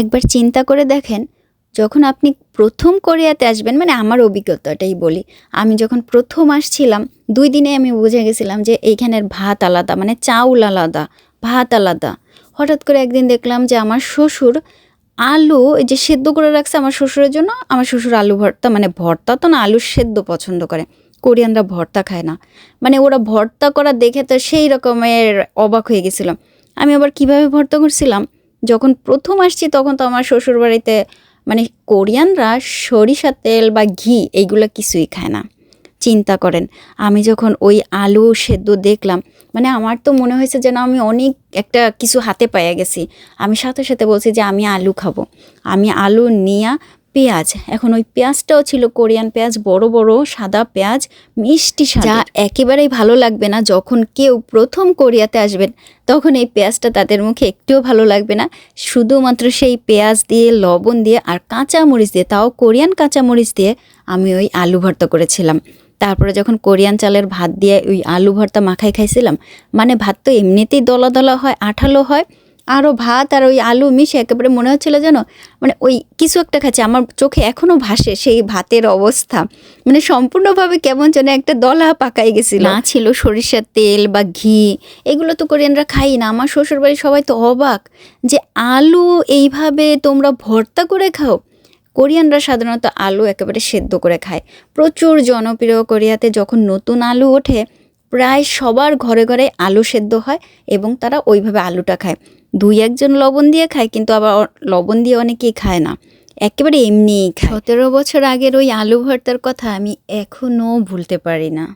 একবার চিন্তা করে দেখেন, যখন আপনি প্রথম কোরিয়াতে আসবেন মানে আমার অভিজ্ঞতাটাই বলি, আমি যখন প্রথম আসছিলাম, দুই দিনে আমি বুঝে গেছিলাম যে এইখানের ভাত আলাদা মানে চাউল আলাদা, ভাত আলাদা। হঠাৎ করে একদিন দেখলাম যে আমার শ্বশুর আলু যে সেদ্ধ করে রাখছে আমার শ্বশুরের জন্য, আমার শ্বশুর আলু ভর্তা মানে ভর্তা তো না, আলু সেদ্ধ পছন্দ করে, কোরিয়ানরা ভর্তা খায় না। মানে ওরা ভর্তা করা দেখে তো সেই রকমের অবাক হয়ে গেছিলাম। আমি আবার কীভাবে ভর্তা করছিলাম? যখন প্রথম আসছি, তখন তো আমার শ্বশুর বাড়িতে মানে কোরিয়ানরা সরিষা তেল বা ঘি এইগুলো কিছুই খায় না। চিন্তা করেন, আমি যখন ওই আলু সেদ্ধ দেখলাম মানে আমার তো মনে হয়েছে যেন আমি অনেক একটা কিছু হাতে পাইয়া গেছি। আমি সাথে সাথে বলছি যে, আমি আলু খাব। আমি আলু নিয়া পেঁয়াজ। এখন ওই পেঁয়াজটাও ছিল কোরিয়ান পেঁয়াজ, বড় বড় সাদা পেঁয়াজ, মিষ্টি যা একেবারেই ভালো লাগবে না, যখন কেউ প্রথম কোরিয়াতে আসবেন, তখন এই পেঁয়াজটা তাদের মুখে একটুও ভালো লাগবে না। শুধুমাত্র সেই পেঁয়াজ দিয়ে, লবণ দিয়ে আর কাঁচা মরিচ দিয়ে, তাও কোরিয়ান কাঁচা মরিচ দিয়ে আমি ওই আলু ভর্তা করেছিলাম। তারপরে যখন কোরিয়ান চালের ভাত দিয়ে ওই আলু ভর্তা মাখাই খাইছিলাম মানে ভাত তো এমনিতেই দলা দলা হয়, আঠালো হয় আরও ভাত আর ওই আলু মিশে একেবারে মনে হচ্ছিল যেন মানে ওই কিছু একটা খাচ্ছে। আমার চোখে এখনও ভাসে সেই ভাতের অবস্থা। মানে সম্পূর্ণভাবে কেমন যেন একটা দলা পাকাই গেছিল। না ছিল সরিষার তেল বা ঘি, এগুলো তো কোরিয়ানরা খাই না। আমার শ্বশুরবাড়ির সবাই তো অবাক যে আলু এইভাবে তোমরা ভর্তা করে খাও। কোরিয়ানরা সাধারণত আলু একেবারে সেদ্ধ করে খায়। প্রচুর জনপ্রিয় কোরিয়াতে যখন নতুন আলু ওঠে প্রায় সবার ঘরে ঘরে আলু সেদ্ধ হয় এবং তারা ওইভাবে আলুটা খায়। দুই একজন লবণ দিয়ে খায়, কিন্তু আবার লবণ দিয়ে অনেকেই খায় না। একেবারে এমনিই খায়। সতেরো বছর আগের ওই আলু ভর্তার কথা আমি এখনও ভুলতে পারি না।